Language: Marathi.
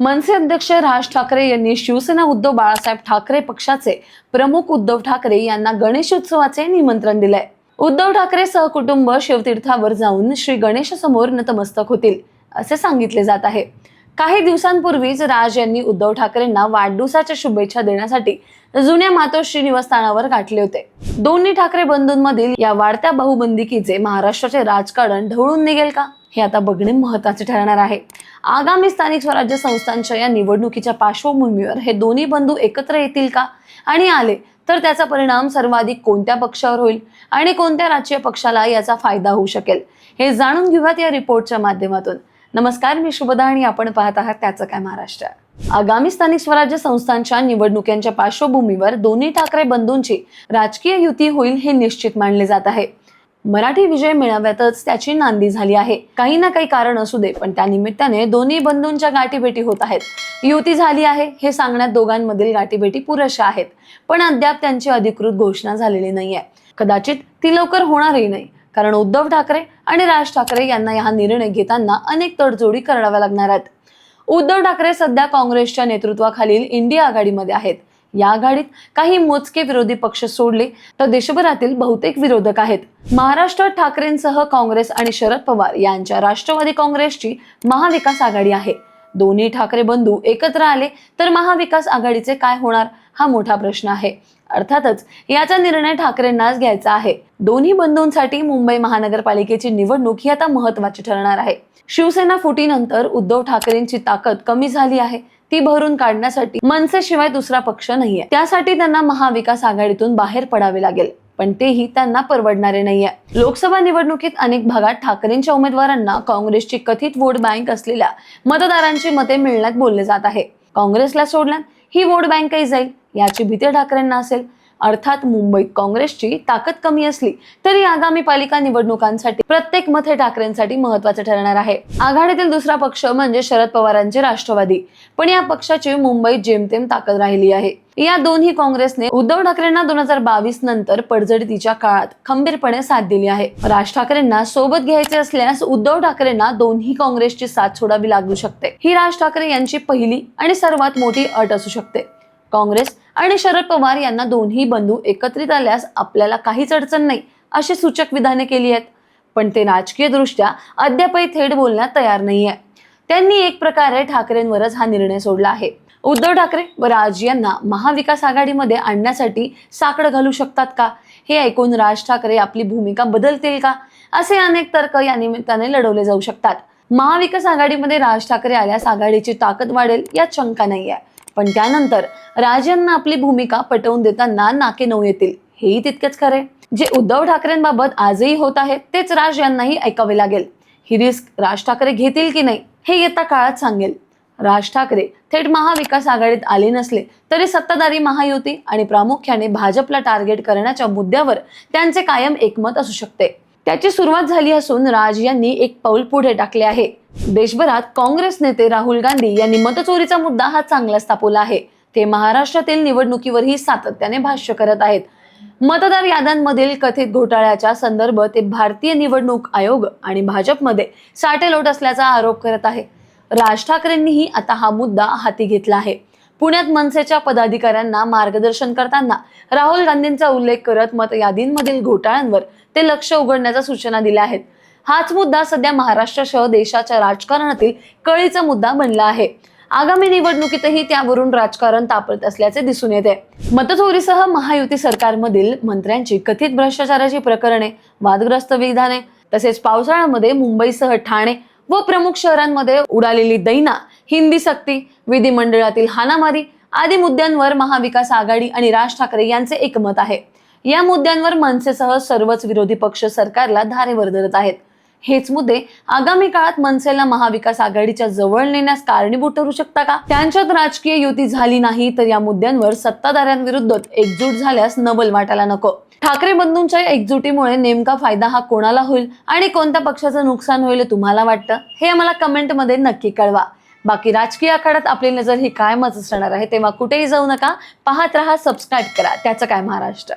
मनसे अध्यक्ष राज ठाकरे यांनी शिवसेना उद्धव बाळासाहेब ठाकरे पक्षाचे प्रमुख उद्धव ठाकरे यांना गणेशोत्सवाचे निमंत्रण दिलंय. उद्धव ठाकरे सहकुटुंब शिवतीर्थावर जाऊन श्री गणेशासमोर नतमस्तक होतील असे सांगितले जात आहे. काही दिवसांपूर्वीच राज यांनी उद्धव ठाकरेंना वाढदिवसाच्या शुभेच्छा देण्यासाठी जुन्या मातोश्री निवासस्थानावर गाठले होते. दोन्ही ठाकरे बंधूंमधील या वाढत्या बहुबंदिकीचे महाराष्ट्राचे राजकारण ढवळून निघेल का हे आता बघणे महत्त्वाचे ठरणार आहे. आगामी स्थानिक स्वराज्य संस्थांच्या या निवडणुकीच्या पार्श्वभूमीवर हे दोन्ही बंधू एकत्र येतील का? आणि आले तर त्याचा परिणाम सर्वाधिक कोणत्या पक्षावर होईल आणि कोणत्या राजकीय पक्षाला याचा फायदा होऊ शकेल? हे जाणून घेऊयात या रिपोर्टच्या माध्यमातून. नमस्कार मी शुभदा आणि आपण पाहत आहात त्याचं काय महाराष्ट्र. आगामी स्थानिक स्वराज्य संस्थांच्या निवडणुकांच्या पार्श्वभूमीवर दोन्ही ठाकरे बंधूंची राजकीय युती होईल हे निश्चित मानले जात आहे. मराठी विजय मेळाव्यातच त्याची नांदी झाली आहे. काही ना काही कारण असू दे पण त्या निमित्ताने दोन्ही बंधूंच्या गाठीभेटी होत आहेत. युती झाली आहे हे सांगण्यात दोघांमधील गाठीभेटी पुरेशा आहेत. पण अद्याप त्यांची अधिकृत घोषणा झालेली नाहीये. कदाचित ती लवकर होणारही नाही कारण उद्धव ठाकरे आणि राज ठाकरे यांना हा निर्णय घेताना अनेक तडजोडी कराव्या लागणार आहेत. उद्धव ठाकरे सध्या काँग्रेसच्या नेतृत्वाखालील इंडिया आघाडीमध्ये आहेत. या आघाडीत काही मोजके विरोधी पक्ष सोडले तर देशभरातील बहुतेक विरोधक आहेत. महाराष्ट्रात ठाकरेंसह काँग्रेस आणि शरद पवार यांच्या राष्ट्रवादी काँग्रेसची महाविकास आघाडी आहे. दोन्ही ठाकरे बंधू एकत्र आले तर महाविकास आघाडीचे काय होणार हा मोठा प्रश्न आहे. अर्थातच याचा निर्णय ठाकरेंनाच घ्यायचा आहे. दोन्ही बंधूंसाठी मुंबई महानगरपालिकेची निवडणूक ही आता महत्वाची ठरणार आहे. शिवसेना फुटीनंतर उद्धव ठाकरेंची ताकद कमी झाली आहे. ती भरून काढण्यासाठी मनसेशिवाय दुसरा पक्ष नाहीये. त्यासाठी त्यांना महाविकास आघाडीतून बाहेर पडावे लागेल पण तेही त्यांना परवडणारे नाहीये. लोकसभा निवडणुकीत अनेक भागात ठाकरेंच्या उमेदवारांना काँग्रेसची कथित वोट बँक असलेल्या मतदारांची मते मिळण्यात बोलले जात आहे. काँग्रेसला सोडल्यात ही वोट बँकही जाईल याची भीती ठाकरेंना असेल. अर्थात मुंबईत काँग्रेसची ताकद कमी असली तरी आगामी पालिका निवडणुकांसाठी प्रत्येक मत हे ठाकरेंसाठी महत्वाचं ठरणार आहे. आघाडीतील दुसरा पक्ष म्हणजे शरद पवारांचे राष्ट्रवादी. पण या पक्षाची मुंबईत जेमतेम ताकद राहिली आहे. या दोन्ही काँग्रेसने उद्धव ठाकरेंना दोन हजार बावीस नंतर पडझडीच्या काळात खंबीरपणे साथ दिली आहे. राज ठाकरेंना सोबत घ्यायचे असल्यास उद्धव ठाकरेंना दोन्ही काँग्रेसची साथ सोडावी लागू शकते. ही राज ठाकरे यांची पहिली आणि सर्वात मोठी अट असू शकते. काँग्रेस आणि शरद पवार यांना दोन्ही बंधू एकत्रित आल्यास आपल्याला काहीच अडचण नाही अशी सूचक विधाने केली आहेत. पण ते राजकीय दृष्ट्या अद्यापही थेट बोलण्यात तयार नाहीये. त्यांनी एक प्रकारे ठाकरेंवरच हा निर्णय सोडला आहे. उद्धव ठाकरे व राज यांना महाविकास आघाडीमध्ये आणण्यासाठी साकडं घालू शकतात का? हे ऐकून राज ठाकरे आपली भूमिका बदलतील का? असे अनेक तर्क या निमित्ताने लढवले जाऊ शकतात. महाविकास आघाडीमध्ये राज ठाकरे आल्यास आघाडीची ताकद वाढेल यात शंका नाही आहे पण त्यानंतर राज यांना आपली भूमिका पटवून देताना नाके नऊ येतील. हेही तितकेच खरे. जे उद्धव ठाकरेंबाबत आजही होत आहे तेच राज यांनाही ऐकावे लागेल. ही रिस्क राज ठाकरे घेतील की नाही हे येत्या काळात सांगेल. राज ठाकरे थेट महाविकास आघाडीत आले नसले तरी सत्ताधारी महायुती आणि प्रामुख्याने भाजपला टार्गेट करण्याच्या मुद्द्यावर त्यांचे कायम एकमत असू शकते. त्याची सुरुवात झाली असून राज यांनी एक पाऊल पुढे टाकले आहे. देशभरात काँग्रेस नेते राहुल गांधी यांनी मतचोरीचा मुद्दा हा चांगलाच तापवला आहे. ते महाराष्ट्रातील निवडणुकीवरही सातत्याने भाष्य करत आहेत. मतदार याद्यांमधील कथित घोटाळ्याच्या संदर्भ ते भारतीय निवडणूक आयोग आणि भाजपमध्ये साटेलोट असल्याचा आरोप करत आहे. राज ठाकरेंनीही आता हा मुद्दा हाती घेतला आहे. पुण्यात मनसेच्या पदाधिकाऱ्यांना मार्गदर्शन करताना राहुल गांधींचा उल्लेख करत मतयादींमधील घोटाळ्यांवर ते लक्ष उघडण्याच्या सूचना दिल्या आहेत. हाच मुद्दा सध्या महाराष्ट्रासह देशाच्या राजकारणातील कळीचा मुद्दा बनला आहे. आगामी निवडणुकीतही त्यावरून राजकारण तापत असल्याचे दिसून येते. मतचोरीसह महायुती सरकारमधील मंत्र्यांची कथित भ्रष्टाचाराची प्रकरणे वादग्रस्त विधाने तसेच पावसाळ्यामध्ये मुंबईसह ठाणे व प्रमुख शहरांमध्ये उडालेली दैना हिंदी सक्ती विधिमंडळातील हानामारी आदी मुद्द्यांवर महाविकास आघाडी आणि राज ठाकरे यांचे एकमत आहे. या मुद्द्यांवर मनसेसह सर्वच विरोधी पक्ष सरकारला धारेवर धरत आहेत. हेच मुद्दे आगामी काळात मनसेला महाविकास आघाडीच्या जवळ नेण्यास कारणीभूत ठरू शकता का? त्यांच्यात राजकीय युती झाली नाही तर या मुद्द्यांवर सत्ताधाऱ्यांविरुद्ध एकजूट झाल्यास नवल वाटायला नको. ठाकरे बंधूंच्या एकजुटीमुळे नेमका फायदा हा कोणाला होईल आणि कोणत्या पक्षाचं नुकसान होईल तुम्हाला वाटतं? हे आम्हाला कमेंटमध्ये नक्की कळवा. बाकी राजकीय आखाड्यात आपली नजर ही कायमच असणार आहे. तेव्हा कुठेही जाऊ नका. पाहत राहा सबस्क्राईब करा. त्याचं काय महाराष्ट्र?